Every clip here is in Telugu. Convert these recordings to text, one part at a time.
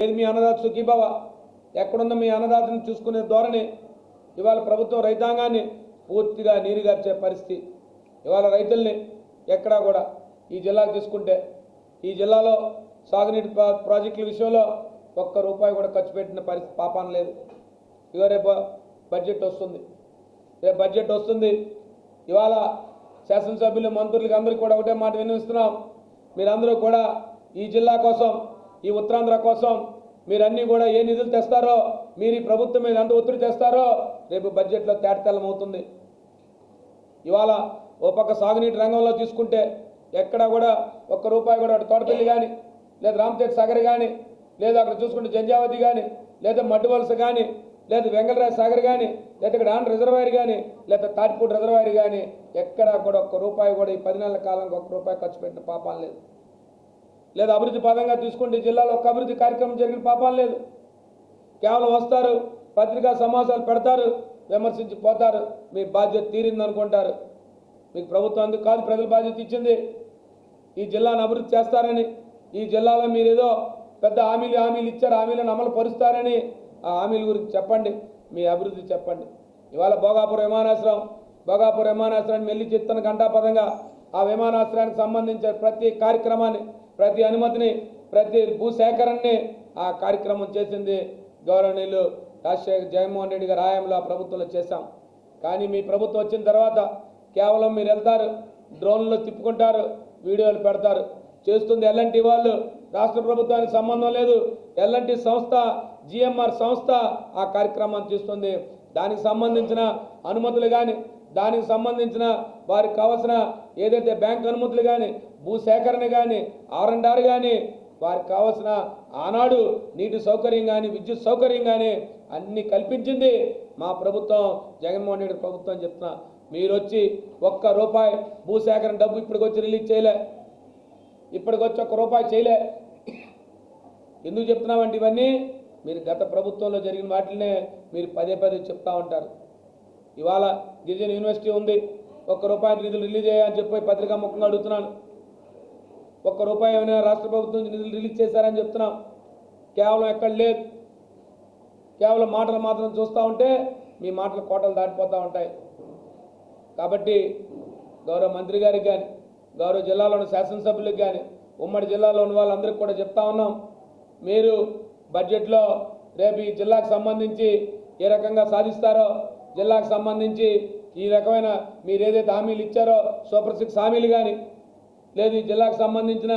ఏది మీ అన్నదాత సుఖీభావ ఎక్కడుందో మీ అన్నదాతని చూసుకునే ధోరణి? ఇవాళ ప్రభుత్వం రైతాంగాన్ని పూర్తిగా నీరుగార్చే పరిస్థితి. ఇవాళ రైతుల్ని ఎక్కడా కూడా ఈ జిల్లాకు తీసుకుంటే ఈ జిల్లాలో సాగునీటి ప్రాజెక్టుల విషయంలో ఒక్క రూపాయి కూడా ఖర్చు పెట్టిన పరిస్థితి పాపాన లేదు. ఇక రేపు బడ్జెట్ వస్తుంది. రేపు బడ్జెట్ వస్తుంది. ఇవాళ శాసనసభ్యులు మంత్రులకి అందరికీ కూడా ఒకటే మాట వినిపిస్తున్నాం మీరందరూ కూడా ఈ జిల్లా కోసం ఈ ఉత్తరాంధ్ర కోసం మీరన్నీ కూడా ఏ నిధులు తెస్తారో మీరు ఈ ప్రభుత్వం మీద ఎంత ఒత్తిడి తెస్తారో రేపు బడ్జెట్లో తేటతెల్లం అవుతుంది ఇవాళ ఓ పక్క సాగునీటి రంగంలో తీసుకుంటే ఎక్కడా కూడా ఒక్క రూపాయి కూడా అటు తోటపల్లి కానీ లేదా రామతేజ్ సాగర్ కానీ లేదా అక్కడ చూసుకుంటే జంజావతి కానీ లేదా మడ్డువలస కానీ లేదా వెంకటరాజ సాగర్ కానీ లేదా ఇక్కడ ఆంధ్ర రిజర్వాయర్ కానీ లేదా తాటిపూడి రిజర్వాయర్ కానీ ఎక్కడా కూడా ఒక్క రూపాయి కూడా ఈ పది నెలల కాలంకి ఒక్క రూపాయి ఖర్చు పెట్టిన పాపాలు లేదు. లేదా అభివృద్ధి పదంగా తీసుకుంటే జిల్లాలో ఒక్క అభివృద్ధి కార్యక్రమం జరిగిన పాపాలు లేదు. కేవలం వస్తారు పత్రికా సమాసాలు పెడతారు విమర్శించి పోతారు. మీ బాధ్యత తీరింది అనుకుంటారు మీకు ప్రభుత్వం అందుకు కాదు ప్రజల బాధ్యత ఇచ్చింది. ఈ జిల్లాను అభివృద్ధి చేస్తారని ఈ జిల్లాలో మీరు ఏదో పెద్ద హామీలు హామీలు ఇచ్చారు హామీలను అమలు పరుస్తారని ఆ హామీల గురించి చెప్పండి. మీ అభివృద్ధి చెప్పండి. ఇవాళ భోగాపురం విమానాశ్రయం భోగాపురం విమానాశ్రయాన్ని మెల్లి చెప్తున్న గంటాపదంగా ఆ విమానాశ్రయానికి సంబంధించిన ప్రతి కార్యక్రమాన్ని ప్రతి అనుమతిని ప్రతి భూసేకరణని ఆ కార్యక్రమం చేసింది గౌరవనీయులు రాజశేఖర్ జగన్మోహన్ రెడ్డి గారు హయాంలో ఆ ప్రభుత్వంలో చేశాం. కానీ మీ ప్రభుత్వం వచ్చిన తర్వాత కేవలం మీరు వెళ్తారు డ్రోన్లు తిప్పుకుంటారు వీడియోలు పెడతారు. చేస్తుంది ఎల్ఎన్టీ వాళ్ళు రాష్ట్ర ప్రభుత్వానికి సంబంధం లేదు. ఎల్ఎన్టీ సంస్థ జిఎంఆర్ సంస్థ ఆ కార్యక్రమాన్ని చేస్తుంది. దానికి సంబంధించిన అనుమతులు కానీ దానికి సంబంధించిన వారికి కావాల్సిన ఏదైతే బ్యాంక్ అనుమతులు కానీ భూసేకరణ కానీ ఆర్ అండ్ ఆర్ కానీ వారికి కావాల్సిన ఆనాడు నీటి సౌకర్యం కానీ విద్యుత్ సౌకర్యం కానీ అన్నీ కల్పించింది మా ప్రభుత్వం జగన్మోహన్ రెడ్డి ప్రభుత్వం చెప్తున్నా. మీరు వచ్చి ఒక్క రూపాయి భూసేకరణ డబ్బు ఇప్పటికొచ్చి రిలీజ్ చేయలే. ఇప్పటికొచ్చి ఒక్క రూపాయి చేయలే. ఎందుకు చెప్తున్నామంటే ఇవన్నీ? మీరు గత ప్రభుత్వంలో జరిగిన వాటినే మీరు పదే పదే చెప్తా ఉంటారు. ఇవాళ గిరిజన యూనివర్సిటీ ఉంది. ఒక్క రూపాయి నిధులు రిలీజ్ అయ్యాయని చెప్పి పత్రికా ముఖంగా అడుగుతున్నాను. ఒక్క రూపాయి ఏమైనా రాష్ట్ర ప్రభుత్వం నుంచి నిధులు రిలీజ్ చేశారని చెప్తున్నాం. కేవలం ఎక్కడ లేదు. కేవలం మాటలు మాత్రం చూస్తూ ఉంటే మీ మాటలు కోటలు దాటిపోతూ ఉంటాయి. కాబట్టి గౌరవ మంత్రి గారికి కానీ గౌరవ జిల్లాలోని శాసనసభ్యులకు కానీ ఉమ్మడి జిల్లాలో ఉన్న వాళ్ళందరికీ కూడా చెప్తా ఉన్నాం. మీరు బడ్జెట్లో రేపు ఈ జిల్లాకు సంబంధించి ఏ రకంగా సాధిస్తారో జిల్లాకు సంబంధించి ఈ రకమైన మీరు ఏదైతే హామీలు ఇచ్చారో సూపర్ సిక్స్ హామీలు కానీ లేదు ఈ జిల్లాకు సంబంధించిన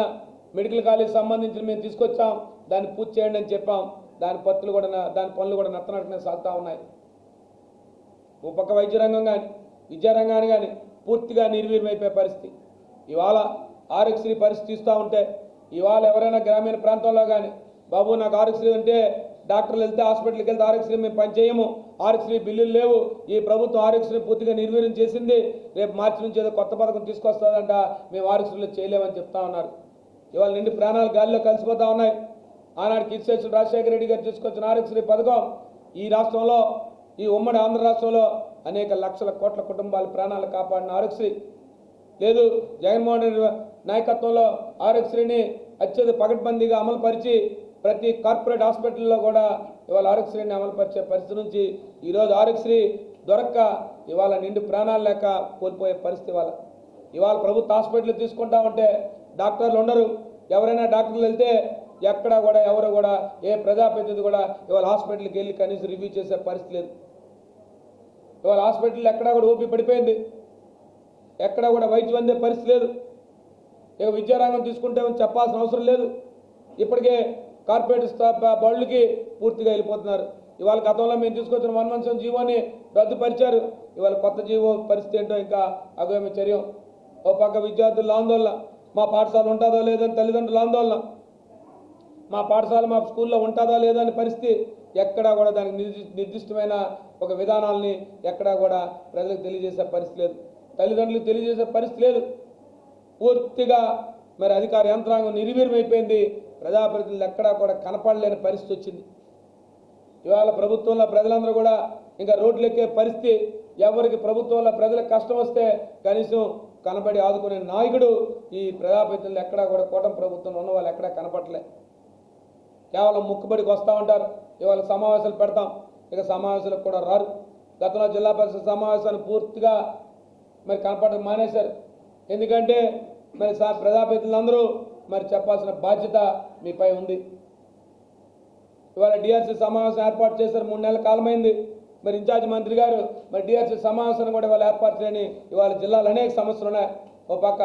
మెడికల్ కాలేజ్ సంబంధించిన మేము తీసుకొచ్చాం దాన్ని పూర్తి చేయండి అని చెప్పాం. దాని పత్తులు కూడా దాని పనులు కూడా నత్తనట్టునే సాగుతూ ఉన్నాయి. ఓ పక్క వైద్య రంగం కానీ విద్యారంగాన్ని కానీ పూర్తిగా నిర్వీర్యమైపోయే పరిస్థితి. ఇవాళ ఆరోగ్యశ్రీ పరిస్థితి ఇస్తూ ఉంటే ఇవాళ ఎవరైనా గ్రామీణ ప్రాంతంలో కానీ బాబు నాకు ఆరోగ్యశ్రీ అంటే డాక్టర్లు వెళ్తే హాస్పిటల్కి వెళ్తే ఆరోగ్యశ్రీ మేము పనిచేయము. ఆరోగ్యశ్రీ బిల్లులు లేవు. ఈ ప్రభుత్వం ఆరోగ్యశ్రీ పూర్తిగా నిర్వీర్యం చేసింది. రేపు మార్చి నుంచి ఏదో కొత్త పథకం తీసుకొస్తుందంట. మేము ఆరోగ్యశ్రీలో చేయలేమని చెప్తా ఉన్నారు. ఇవాళ నిండి ప్రాణాలు గాలిలో కలిసిపోతా ఉన్నాయి. ఆనాడు కిర్సేశ్వర రాజశేఖర రెడ్డి గారు తీసుకొచ్చిన ఆరోగ్యశ్రీ పథకం ఈ రాష్ట్రంలో ఈ ఉమ్మడి ఆంధ్ర రాష్ట్రంలో అనేక లక్షల కోట్ల కుటుంబాల ప్రాణాలు కాపాడిన ఆరోగ్యశ్రీ లేదు జగన్మోహన్ రెడ్డి నాయకత్వంలో ఆరోగ్యశ్రీని అత్యధిక పకడ్బందీగా అమలుపరిచి ప్రతి కార్పొరేట్ హాస్పిటల్లో కూడా ఇవాళ ఆరోగ్యశ్రీని అమలుపరిచే పరిస్థితి నుంచి ఈరోజు ఆరోగ్యశ్రీ దొరక్క ఇవాళ నిండు ప్రాణాలు లేక కోల్పోయే పరిస్థితి ఇవాళ. ఇవాళ ప్రభుత్వ హాస్పిటల్ తీసుకుంటా ఉంటే డాక్టర్లు ఉండరు. ఎవరైనా డాక్టర్లు వెళ్తే ఎక్కడా కూడా ఎవరు కూడా ఏ ప్రజాప్రతినిధి కూడా ఇవాళ హాస్పిటల్కి వెళ్ళి కనీసం రివ్యూ చేసే పరిస్థితి లేదు. ఇవాళ హాస్పిటల్ ఎక్కడా కూడా ఓపి పడిపోయింది. ఎక్కడా కూడా వైద్యం అందే పరిస్థితి లేదు. ఇక విద్యారంగం తీసుకుంటే చెప్పాల్సిన అవసరం లేదు. ఇప్పటికే కార్పొరేట్ స్టా- బళ్ళకి పూర్తిగా వెళ్ళిపోతున్నారు. ఇవాళ గతంలో మేము తీసుకొచ్చిన వన్ మంత్స్ జీవోని రద్దుపరిచారు. ఇవాళ కొత్త జీవో పరిస్థితి ఏంటో ఇంకా అగమ్య చర్యం. ఓ పక్క విద్యార్థుల ఆందోళన మా పాఠశాల ఉంటుందో లేదని తల్లిదండ్రుల ఆందోళన మా పాఠశాల మా స్కూల్లో ఉంటుందా లేదా అనే పరిస్థితి ఎక్కడా కూడా దానికి నిర్దిష్టమైన ఒక విధానాలని ఎక్కడా కూడా ప్రజలకు తెలియజేసే పరిస్థితి లేదు. తల్లిదండ్రులకు తెలియజేసే పరిస్థితి లేదు. పూర్తిగా మరి అధికార యంత్రాంగం నిర్వీర్యమైపోయింది. ప్రజాప్రతినిధులు ఎక్కడా కూడా కనపడలేని పరిస్థితి వచ్చింది. ఇవాళ ప్రభుత్వంలో ప్రజలందరూ కూడా ఇంకా రోడ్లు ఎక్కే పరిస్థితి. ఎవరికి ప్రభుత్వంలో ప్రజలకు కష్టం వస్తే కనీసం కనబడి ఆదుకునే నాయకుడు ఈ ప్రజాప్రతినిధులు ఎక్కడా కూడా కూటమి ప్రభుత్వంలో ఉన్న వాళ్ళు ఎక్కడా కనపడలే. కేవలం ముక్కుబడికి వస్తూ ఉంటారు. ఇవాళ సమావేశాలు పెడతాం. ఇక సమావేశాలకు కూడా రారు. గతంలో జిల్లా పరిషత్ సమావేశాన్ని పూర్తిగా మరి కనపడడం మానేశారు. ఎందుకంటే మరి సా ప్రజాప్రతినిధులందరూ మరి చెప్పాల్సిన బాధ్యత మీపై ఉంది. ఇవాళ డిఆర్సీ సమావేశం ఏర్పాటు చేశారు మూడు నెలల కాలమైంది. మరి ఇన్ఛార్జ్ మంత్రి గారు మరి డిఆర్సీ సమావేశాన్ని కూడా ఇవాళ ఏర్పాటు చేయని ఇవాళ జిల్లాలో అనేక సమస్యలు ఉన్నాయి. ఓ పక్క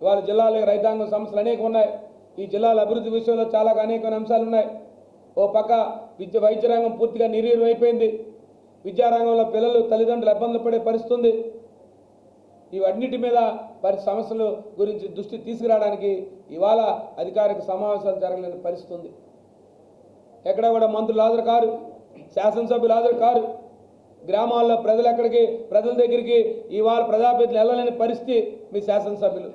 ఇవాళ జిల్లాలో రైతాంగం సమస్యలు అనేక ఉన్నాయి. ఈ జిల్లాల అభివృద్ధి విషయంలో చాలా అనేకమైన అంశాలు ఉన్నాయి. ఓ పక్క విద్య వైద్య రంగం పూర్తిగా నిర్వీర్యం అయిపోయింది. విద్యారంగంలో పిల్లలు తల్లిదండ్రులు ఇబ్బందులు పడే పరిస్థితి ఉంది. ఇవన్నిటి మీద పరి సమస్యల గురించి దృష్టి తీసుకురావడానికి ఇవాళ అధికారిక సమావేశాలు జరగలేని పరిస్థితి ఉంది. ఎక్కడ కూడా మంత్రులు హాజరు కారు శాసనసభ్యులు హాజరు కారు. గ్రామాల్లో ప్రజలు ఎక్కడికి ప్రజల దగ్గరికి ఇవాళ ప్రజాప్రతినిధులు వెళ్ళలేని పరిస్థితి మీ శాసనసభ్యులు.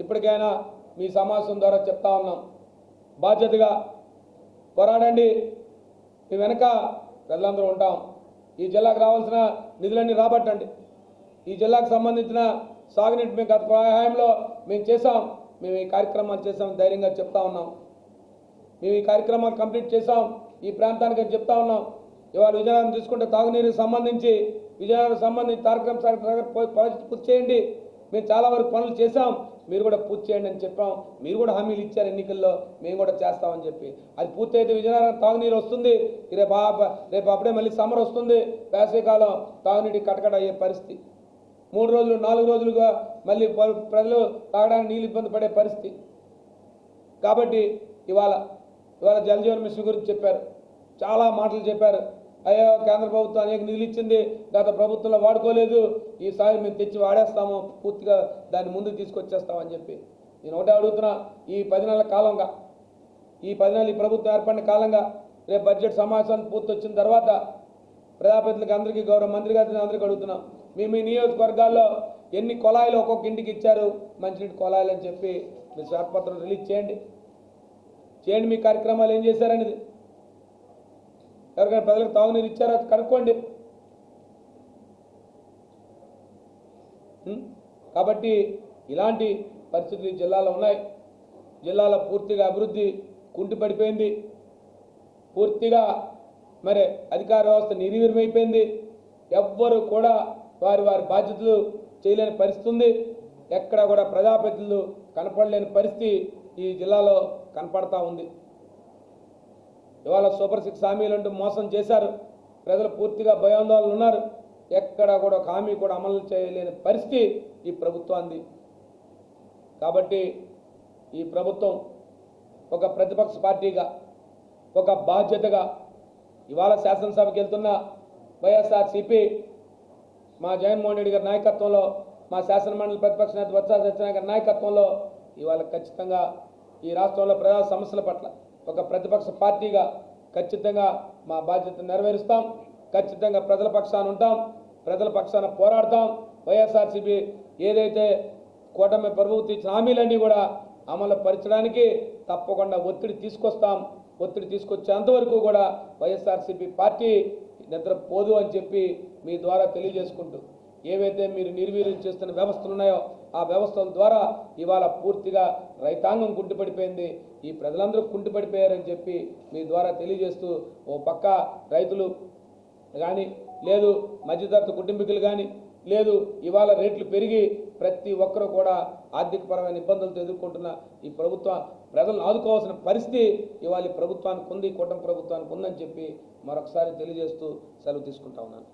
ఇప్పటికైనా మీ సమావేశం ద్వారా చెప్తా ఉన్నాం. బాధ్యతగా పోరాడండి. మీ వెనక ప్రజలందరూ ఉంటాం. ఈ జిల్లాకు రావాల్సిన నిధులన్నీ రాబట్టండి. ఈ జిల్లాకు సంబంధించిన సాగునీటి మేము గత హయాంలో మేము చేసాం మేము ఈ కార్యక్రమాలు చేసాం ధైర్యంగా చెప్తా ఉన్నాం. మేము ఈ కార్యక్రమాలు కంప్లీట్ చేసాం ఈ ప్రాంతానికి చెప్తా ఉన్నాం. ఇవాళ విజయనగరం తీసుకుంటే తాగునీరుకి సంబంధించి విజయనగరం సంబంధించి కార్యక్రమం సాగర్ పూర్తి చేయండి. మేము చాలా వరకు పనులు చేసాం మీరు కూడా పూర్తి చేయండి అని చెప్పాం. మీరు కూడా హామీలు ఇచ్చారు ఎన్నికల్లో. మేము కూడా చేస్తామని చెప్పి. అది పూర్తి అయితే విజయనగరం తాగునీరు వస్తుంది. రేపు రేపు అప్పుడే మళ్ళీ సమ్మర్ వస్తుంది. వేసవికాలం తాగునీటి కటకట అయ్యే పరిస్థితి. మూడు రోజులు నాలుగు రోజులుగా మళ్ళీ ప్రజలు తాగడానికి నీళ్ళు ఇబ్బంది పడే పరిస్థితి. కాబట్టి ఇవాళ ఇవాళ జలజీవన్ మిషన్ గురించి చెప్పారు. చాలా మాటలు చెప్పారు. అయ్యో కేంద్ర ప్రభుత్వం అనేక నిధులు ఇచ్చింది. గత ప్రభుత్వంలో వాడుకోలేదు. ఈసారి మేము తెచ్చి వాడేస్తాము. పూర్తిగా దాన్ని ముందుకు తీసుకొచ్చేస్తామని చెప్పి. నేను ఒకటే అడుగుతున్నా. ఈ పది నెలల కాలంగా ఈ పది నెలలు ఈ ప్రభుత్వం ఏర్పడిన కాలంగా రేపు బడ్జెట్ సమావేశాన్ని పూర్తి వచ్చిన తర్వాత ప్రజాప్రతినిధులకు అందరికీ గౌరవ మంత్రి గారిని అందరికీ అడుగుతున్నాం. మీ మీ నియోజకవర్గాల్లో ఎన్ని కొలాయిలు ఒక్కొక్క ఇంటికి ఇచ్చారు? మంచినీటి కొలాయిలు అని చెప్పి మీ శ్వేతపత్రం రిలీజ్ చేయండి. చేయండి మీ కార్యక్రమాలు ఏం చేశారనేది. ఎవరికైనా ప్రజలకు తాగునీరు ఇచ్చారో? అది కనుక్కోండి కాబట్టి ఇలాంటి పరిస్థితులు జిల్లాలో ఉన్నాయి. జిల్లాలో పూర్తిగా అభివృద్ధి కుంటిపడిపోయింది. పూర్తిగా మరి అధికార వ్యవస్థ నిర్వీర్యమైపోయింది. ఎవ్వరు కూడా వారి వారి బాధ్యతలు చేయలేని పరిస్థితి ఉంది. ఎక్కడ కూడా ప్రజాప్రతినిధులు కనపడలేని పరిస్థితి ఈ జిల్లాలో కనపడతా ఉంది. ఇవాళ సూపర్ సిక్స్ హామీలు అంటూ మోసం చేశారు. ప్రజలు పూర్తిగా భయాందోళనలు ఉన్నారు. ఎక్కడ కూడా ఒక హామీ కూడా అమలు చేయలేని పరిస్థితి ఈ ప్రభుత్వాన్ని కాబట్టి ఈ ప్రభుత్వం ఒక ప్రతిపక్ష పార్టీగా ఒక బాధ్యతగా ఇవాళ శాసనసభకి వెళ్తున్న వైఎస్ఆర్సీపీ మా జగన్మోహన్ రెడ్డి గారి నాయకత్వంలో మా శాసనమండలి ప్రతిపక్ష నేత బొత్స సత్యనారాయణ గారి నాయకత్వంలో ఇవాళ ఖచ్చితంగా ఈ రాష్ట్రంలో ప్రజా సమస్యల పట్ల ఒక ప్రతిపక్ష పార్టీగా ఖచ్చితంగా మా బాధ్యత నెరవేరుస్తాం. ఖచ్చితంగా ప్రజల పక్షాన ఉంటాం. ప్రజల పక్షాన పోరాడతాం. వైఎస్ఆర్సీపీ ఏదైతే కూటమి ప్రభుత్వం ఇచ్చిన హామీలన్నీ కూడా అమలు పరచడానికి తప్పకుండా ఒత్తిడి తీసుకొస్తాం. ఒత్తిడి తీసుకొచ్చే అంతవరకు కూడా వైఎస్ఆర్సీపీ పార్టీ నిద్రపోదు అని చెప్పి మీ ద్వారా తెలియజేసుకుంటూ ఏవైతే మీరు నిర్వీర్యం చేస్తున్న వ్యవస్థలు ఉన్నాయో ఆ వ్యవస్థల ద్వారా ఇవాళ పూర్తిగా రైతాంగం కుంటుపడిపోయింది. ఈ ప్రజలందరూ కుంటుపడిపోయారని చెప్పి మీ ద్వారా తెలియజేస్తూ ఓ పక్క రైతులు కానీ లేదు మధ్యతరగతి కుటుంబీకులు కానీ లేదు ఇవాళ రేట్లు పెరిగి ప్రతి ఒక్కరూ కూడా ఆర్థికపరమైన ఇబ్బందులతో ఎదుర్కొంటున్న ఈ ప్రభుత్వం ప్రజలను ఆదుకోవాల్సిన పరిస్థితి ఇవాళ ప్రభుత్వానికి ఉంది కూటమి ప్రభుత్వానికి ఉందని చెప్పి మరొకసారి తెలియజేస్తూ సెలవు తీసుకుంటా ఉన్నాను.